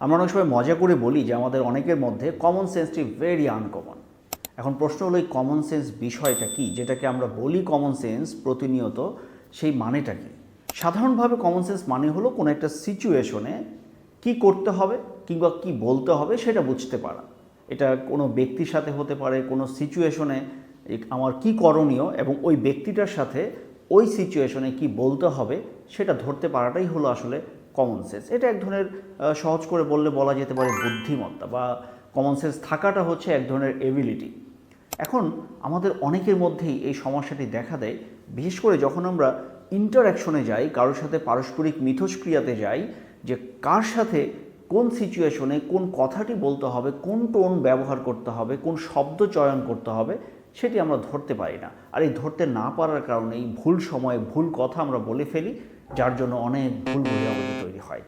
আমরা অনেক সময় মজা করে বলি যে আমাদের অনেকের মধ্যে কমন সেন্সটি ভেরি আনকমন এখন প্রশ্ন হলো এই কমন সেন্স বিষয়টা কি? যেটাকে আমরা বলি কমন সেন্স প্রতিনিয়ত, সেই মানেটা কি? সাধারণভাবে কমন সেন্স মানে হলো কোনো একটা সিচুয়েশনে কি করতে হবে কিংবা কি বলতে হবে সেটা বুঝতে পারা। এটা কোনো ব্যক্তির সাথে হতে পারে, কোনো সিচুয়েশনে আমার কি করণীয় এবং ওই ব্যক্তিটার সাথে ওই সিচুয়েশনে কি বলতে হবে সেটা ধরতে পারাটাই হলো আসলে কমন সেন্স এটা এক ধরনের সহজ করে বললে বলা যেতে পারে বুদ্ধিমত্তা বা কমন সেন্স থাকাটা হচ্ছে এক ধরনের এবিলিটি এখন আমাদের অনেকের মধ্যেই এই সমস্যাটি দেখা দেয়, বিশেষ করে যখন আমরা ইন্টারাকশনে যাই, কারোর সাথে পারস্পরিক মিথস্ক্রিয়াতে যাই, যে কার সাথে কোন সিচুয়েশনে কোন কথাটি বলতে হবে, কোন টোন ব্যবহার করতে হবে, কোন শব্দ চয়ন করতে হবে, সেটি আমরা ধরতে পারি না। আর এই ধরতে না পারার কারণে এই ভুল সময়ে ভুল কথা আমরা বলে ফেলি যার জন্য অনেক ভুল বোঝাবুঝি তৈরি হয়।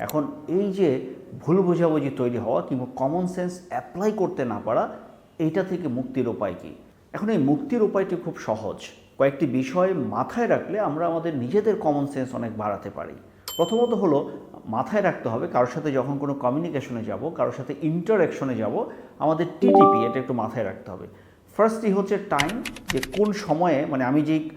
এখন এই যে ভুল বোঝাবুঝি তৈরি হওয়া কিংবা কমন সেন্স অ্যাপ্লাই করতে না পারা, এইটা থেকে মুক্তির উপায় কী? এখন এই মুক্তির উপায়টি খুব সহজ। কয়েকটি বিষয় মাথায় রাখলে আমরা আমাদের নিজেদের কমন সেন্স অনেক বাড়াতে পারি। প্রথমত হলো, মাথায় রাখতে হবে কারোর সাথে যখন কোনো কমিউনিকেশনে যাব, কারোর সাথে ইন্টারাকশনে যাব, আমাদের টিটিপি এটা একটু মাথায় রাখতে হবে। ফার্স্টই হচ্ছে টাইম যে কোন সময়ে মানে আমি যেই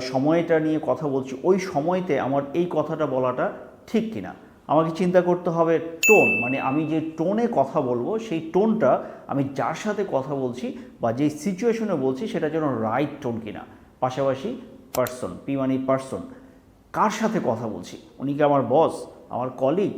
সময়টা নিয়ে কথা বলছি, ওই সময়তে আমার এই কথাটা বলাটা ঠিক কিনা? আমাকে চিন্তা করতে হবে টোন মানে আমি যে টোনে কথা বলব, সেই টোনটা আমি যার সাথে কথা বলছি বা যেই সিচুয়েশনে বলছি, সেটা যেন রাইট টোন কিনা? পাশাপাশি পার্সন পি মানে পার্সন কার সাথে কথা বলছি? উনি কি আমার বস আমার কলিগ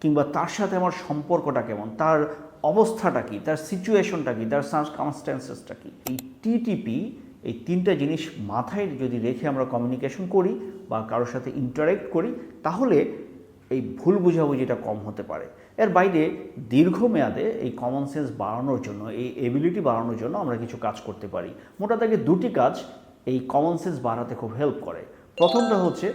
কিংবা তার সাথে আমার সম্পর্কটা কেমন? তার অবস্থাটা কি? তার সিচুয়েশনটা কি? তার সার্কামস্ট্যান্সেসটা কি? এই টিটিপি এই তিনটা জিনিস মাথায় যদি রেখে আমরা কমিউনিকেশন করি বা কারোর সাথে ইন্টারেক্ট করি, তাহলে এই ভুল বোঝাবুঝিটা কম হতে পারে। এর বাইরে দীর্ঘমেয়াদে এই কমন সেন্স বাড়ানোর জন্য, এই এবিলিটি বাড়ানোর জন্য আমরা কিছু কাজ করতে পারি। মোটা দাগে দুটি কাজ এই কমন সেন্স বাড়াতে খুব হেল্প করে। প্রথমটা হচ্ছে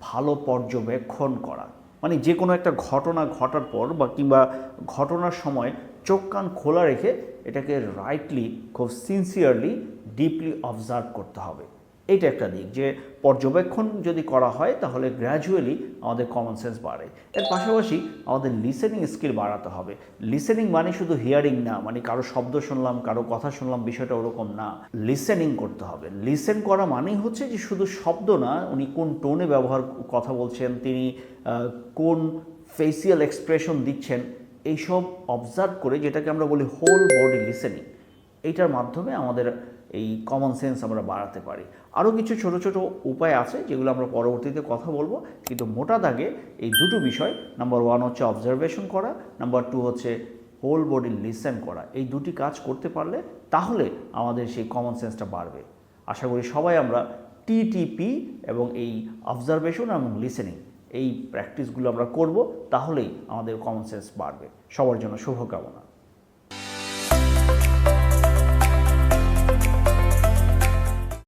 ভালো পর্যবেক্ষণ করা। মানে যে কোনো একটা ঘটনা ঘটার পর বা কিংবা ঘটনার সময় চোখ কান খোলা রেখে এটাকে রাইটলি খুব সিনসিয়ারলি ডিপলি অবজার্ভ করতে হবে। এটা একটা দিক যে পর্যবেক্ষণ যদি করা হয়, তাহলে গ্র্যাজুয়ালি আমাদের কমন সেন্স বাড়ে। এর পাশাপাশি আমাদের লিসেনিং স্কিল বাড়াতে হবে। লিসেনিং মানে শুধু হিয়ারিং না মানে কারও শব্দ শুনলাম, কারও কথা শুনলাম, বিষয়টা ওরকম না। লিসেনিং করতে হবে। লিসেন করা মানেই হচ্ছে যে শুধু শব্দ না, উনি কোন টোনে ব্যবহার, কথা বলছেন, তিনি কোন ফেসিয়াল এক্সপ্রেশন দিচ্ছেন, এইসব অবজার্ভ করে যেটাকে আমরা বলি হোল বডি লিসেনিং এইটার মাধ্যমে আমাদের এই কমন সেন্স আমরা বাড়াতে পারি। আরও কিছু ছোট ছোট উপায় আছে যেগুলো আমরা পরবর্তীতে কথা বলব, কিন্তু মোটা দাগে এই দুটো বিষয় নাম্বার ওয়ান হচ্ছে অবজারভেশন করা নাম্বার টু হচ্ছে হোল বডি লিসেন করা। এই দুটি কাজ করতে পারলে তাহলে আমাদের সেই কমন সেন্সটা বাড়বে। আশা করি সবাই আমরা টিটিপি এবং এই অবজারভেশন এবং লিসেনিং এই প্র্যাকটিসগুলো আমরা করব, তাহলেই আমাদের কমন সেন্স বাড়বে। সবার জন্য শুভকামনা।